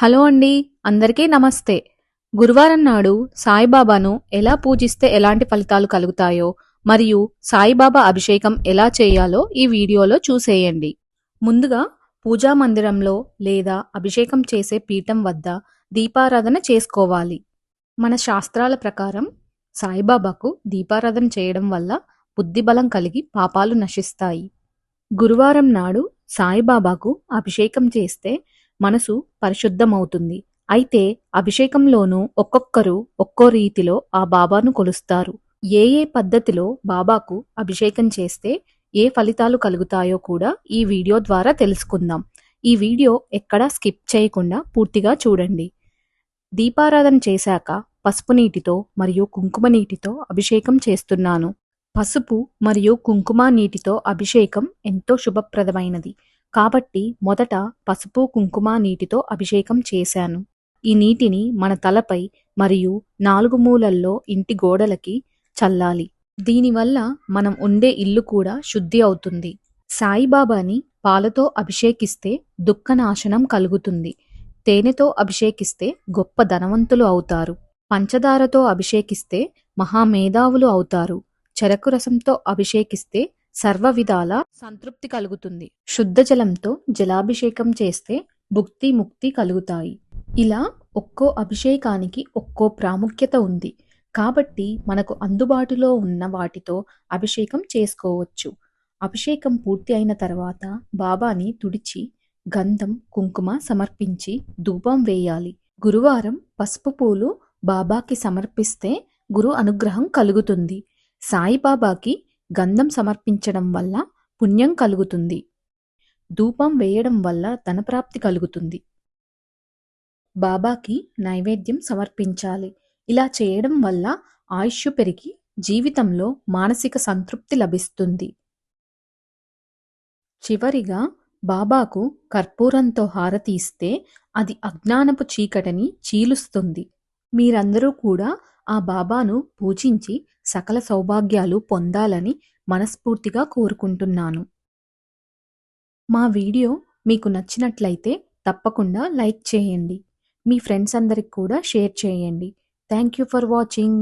Hello అండి అందరికీ నమస్తే. గురువారం నాడు సాయిబాబాను ఎలా పూజిస్తే ఎలాంటి ఫలితాలు కలుగుతాయో మరియు సాయిబాబా అభిషేకం ఎలా చేయాలో ఈ వీడియోలో చూసేయండి. ముందుగా పూజా మందిరంలో లేదా అభిషేకం చేసే పీఠం వద్ద దీపారాధన చేసుకోవాలి. మన శాస్త్రాల ప్రకారం సాయిబాబాకు దీపారాధన చేయడం వల్ల బుద్ధిబలం కలిగి పాపాలు నశిస్తాయి. గురువారం నాడు సాయిబాబాకు అభిషేకం చేస్తే మనసు పరిశుద్ధమవుతుంది. అయితే అభిషేకంలోనూ ఒక్కొక్కరు ఒక్కో రీతిలో ఆ బాబాను కొలుస్తారు. ఏ ఏ పద్ధతిలో బాబాకు అభిషేకం చేస్తే ఏ ఫలితాలు కలుగుతాయో కూడా ఈ వీడియో ద్వారా తెలుసుకుందాం. ఈ వీడియో ఎక్కడా స్కిప్ చేయకుండా పూర్తిగా చూడండి. దీపారాధన చేశాక పసుపు నీటితో మరియు కుంకుమ నీటితో అభిషేకం చేస్తున్నాను. పసుపు మరియు కుంకుమ నీటితో అభిషేకం ఎంతో శుభప్రదమైనది. కాబట్టి మొదట పసుపు కుంకుమ నీటితో అభిషేకం చేశాను. ఈ నీటిని మన తలపై మరియు నాలుగు మూలల్లో ఇంటి గోడలకి చల్లాలి. దీనివల్ల మనం ఉండే ఇల్లు కూడా శుద్ధి అవుతుంది. సాయిబాబాని పాలతో అభిషేకిస్తే దుఃఖనాశనం కలుగుతుంది. తేనెతో అభిషేకిస్తే గొప్ప ధనవంతులు అవుతారు. పంచదారతో అభిషేకిస్తే మహామేధావులు అవుతారు. చెరకు రసంతో అభిషేకిస్తే సర్వ విధాల సంతృప్తి కలుగుతుంది. శుద్ధ జలంతో జలాభిషేకం చేస్తే భుక్తి ముక్తి కలుగుతాయి. ఇలా ఒక్కో అభిషేకానికి ఒక్కో ప్రాముఖ్యత ఉంది. కాబట్టి మనకు అందుబాటులో ఉన్న వాటితో అభిషేకం చేసుకోవచ్చు. అభిషేకం పూర్తి అయిన తర్వాత బాబాని తుడిచి గంధం కుంకుమ సమర్పించి ధూపం వేయాలి. గురువారం పసుపు పూలు బాబాకి సమర్పిస్తే గురు అనుగ్రహం కలుగుతుంది. సాయిబాబాకి గంధం సమర్పించడం వల్ల పుణ్యం కలుగుతుంది. ధూపం వేయడం వల్ల ధనప్రాప్తి కలుగుతుంది. బాబాకి నైవేద్యం సమర్పించాలి. ఇలా చేయడం వల్ల ఆయుష్ పెరిగి జీవితంలో మానసిక సంతృప్తి లభిస్తుంది. చివరిగా బాబాకు కర్పూరంతో హారతి ఇస్తే అది అజ్ఞానపు చీకటిని చీలుస్తుంది. మీరందరూ కూడా ఆ బాబాను పూజించి సకల సౌభాగ్యాలు పొందాలని మనస్ఫూర్తిగా కోరుకుంటున్నాను. మా వీడియో మీకు నచ్చినట్లయితే తప్పకుండా లైక్ చేయండి. మీ ఫ్రెండ్స్ అందరికి కూడా షేర్ చేయండి. Thank you for watching.